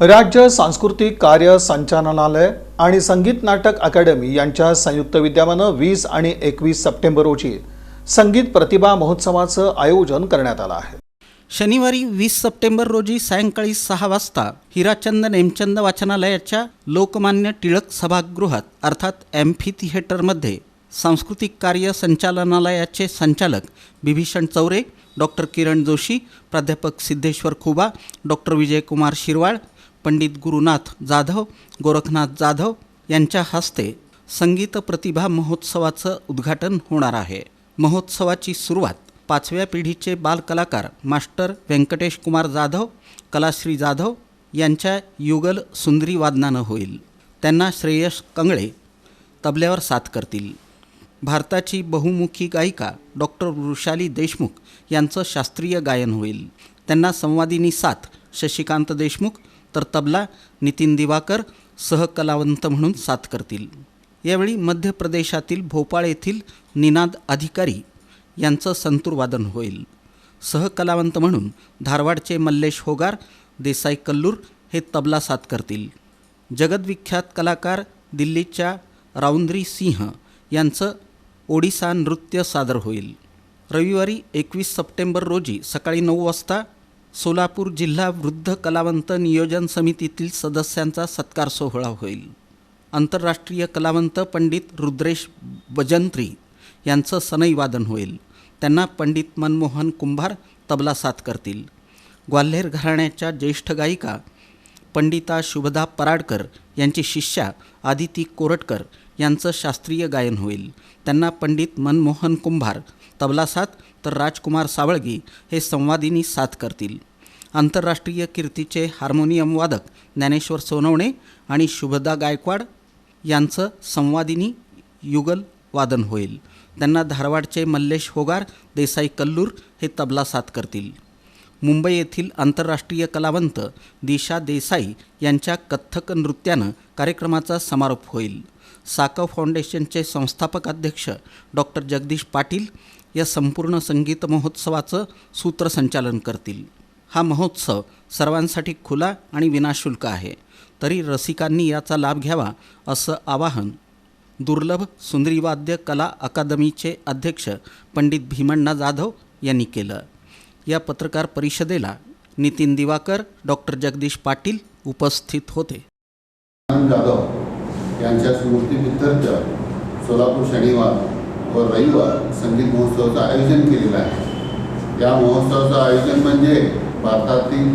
राज्य सांस्कृतिक कार्य संचालनालय आणि संगीत नाटक अकादमी यांच्या संयुक्त विद्यमानं वीस आणि एकवीस सप्टेंबर रोजी संगीत प्रतिभा महोत्सवाचं आयोजन करण्यात आलं आहे. शनिवारी वीस सप्टेंबर रोजी सायंकाळी सहा वाजता हिराचंद नेमचंद वाचनालयाच्या लोकमान्य टिळक सभागृहात अर्थात एम्फी थिएटरमध्ये सांस्कृतिक कार्य संचालनालयाचे संचालक बिभीषण चौरे डॉक्टर किरण जोशी प्राध्यापक सिद्धेश्वर खुबा डॉक्टर विजयकुमार शिरवाळ पंडित गुरुनाथ जाधव गोरखनाथ जाधव यांच्या हस्ते संगीत प्रतिभा महोत्सवाचं उद्घाटन होणार आहे. महोत्सवाची सुरुवात पाचव्या पिढीचे बालकलाकार मास्टर व्यंकटेश कुमार जाधव कलाश्री जाधव यांच्या युगल सुंदरी वादनानं होईल. त्यांना श्रेयस कंगळे तबल्यावर साथ करतील. भारताची बहुमुखी गायिका डॉक्टर वृषाली देशमुख यांचं शास्त्रीय गायन होईल. त्यांना संवादिनी साथ शशिकांत देशमुख तर तबला नितीन दिवाकर सहकलावंत म्हणून साथ करतील. यावेळी मध्य प्रदेशातील भोपाळ येथील निनाद अधिकारी यांचं संतूरवादन होईल. सहकलावंत म्हणून धारवाडचे मल्लेश होगार देसाई कल्लूर हे तबला साथ करतील. जगद्विख्यात कलाकार दिल्लीच्या राऊंद्री सिंह यांचं ओडिसा नृत्य सादर होईल. रविवारी एकवीस सप्टेंबर रोजी सकाळी नऊ वाजता सोलापूर जिल्हा वृद्ध कलावंत नियोजन समितीतील सदस्यांचा सत्कार सोहळा होईल. आंतरराष्ट्रीय कलावंत पंडित रुद्रेश बजंत्री यांचं सनई वादन होईल. त्यांना पंडित मनमोहन कुंभार तबला साथ करतील. ग्वाल्हेर घराण्याच्या ज्येष्ठ गायिका पंडिता शुभदा पराडकर यांची शिष्या आदिती कोरटकर यांचं शास्त्रीय गायन होईल. त्यांना पंडित मनमोहन कुंभार तबला साथ तर राजकुमार सावळगी हे संवादिनी साथ करतील. आंतरराष्ट्रीय कीर्तीचे हार्मोनियम वादक ज्ञानेश्वर सोनवणे आणि शुभदा गायकवाड यांचं संवादिनी युगल वादन होईल. त्यांना धारवाडचे मल्लेश होगार देसाई कल्लूर हे तबला साथ करतील. मुंबई येथील आंतरराष्ट्रीय कलावंत दिशा देसाई यांच्या कथ्थक नृत्यानं कार्यक्रमाचा समारोप होईल. साकव फाउंडेशनचे संस्थापक अध्यक्ष डॉक्टर जगदीश पाटील या संपूर्ण संगीत महोत्सवाचं सूत्रसंचालन करतील. हा महोत्सव सर्वांसाठी खुला आणि विनाशुल्क आहे. तरी रसिकांनी याचा लाभ घ्यावा असं आवाहन दुर्लभ सुंदरीवाद्य कला अकादमीचे अध्यक्ष पंडित भीमण्णा जाधव यांनी केलं. या पत्रकार परिषदेला नितीन दिवाकर डॉक्टर जगदीश पाटील उपस्थित होते. आनंद जाधव यांच्या स्मृतीमित्तर्थ सोलापूर शनिवार व रविवार संगीत महोत्सवाचं आयोजन केलेलं आहे. या महोत्सवाचं आयोजन म्हणजे भारतातील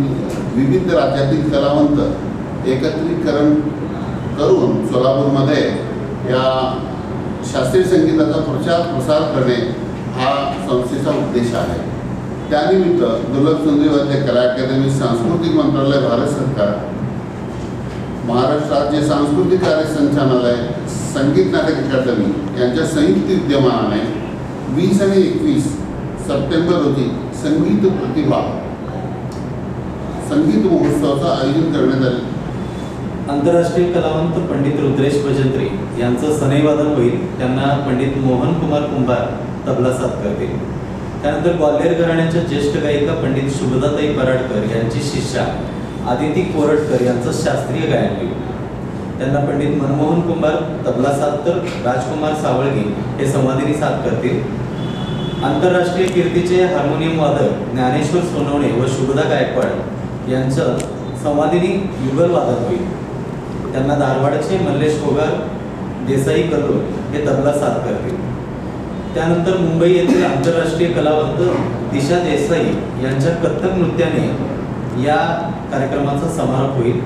विविध राज्यातील कलावंत एकत्रीकरण करून सोलापूरमध्ये या शास्त्रीय संगीताचा प्रचार प्रसार करणे हा संस्थेचा उद्देश आहे. त्यानिमित्त दुर्लभ सुंदरीवाद्य कला अकादमी सांस्कृतिक मंत्रालय भारत सरकार महाराष्ट्र राज्य सांस्कृतिक कार्य संचालनालय संगीत नाटक अकादमी यांच्या संयुक्त विद्यमानाने वीस आणि एकवीस सप्टेंबर रोजी संगीत प्रतिभा संगीत महोत्सवाचं आयोजन करण्यात आले. आंतरराष्ट्रीय कलावंत पंडित रुद्रेश भजंत्री यांचं सनईवादन होईल. त्यांना पंडित मोहन कुमार कुंभार तबला साथ करतील. त्यानंतर ग्वाल्हेर घराण्याच्या ज्येष्ठ गायिका पंडित शुभदाताई पराडकर यांची शिष्या आदिती कोरटकर यांचं शास्त्रीय गायन केलं त्यांना पंडित मनमोहन कुमार तबला साथ तर राजकुमार सावळगी हे संवादिनी साथ करतील. आंतरराष्ट्रीय कीर्तीचे हार्मोनियम वादक ज्ञानेश्वर सोनवणे व शुभदा गायकवाड यांचं संवादिनी युगल वादक होईल. त्यांना धारवाडचे मल्लेश कोगार देसाई कल्लूर हे तबला साथ करतील. त्यानंतर मुंबई येथील आंतरराष्ट्रीय कलावंत दिशा देसाई यांच्या कथ्थक नृत्याने या कार्यक्रमाचा समारोप होईल.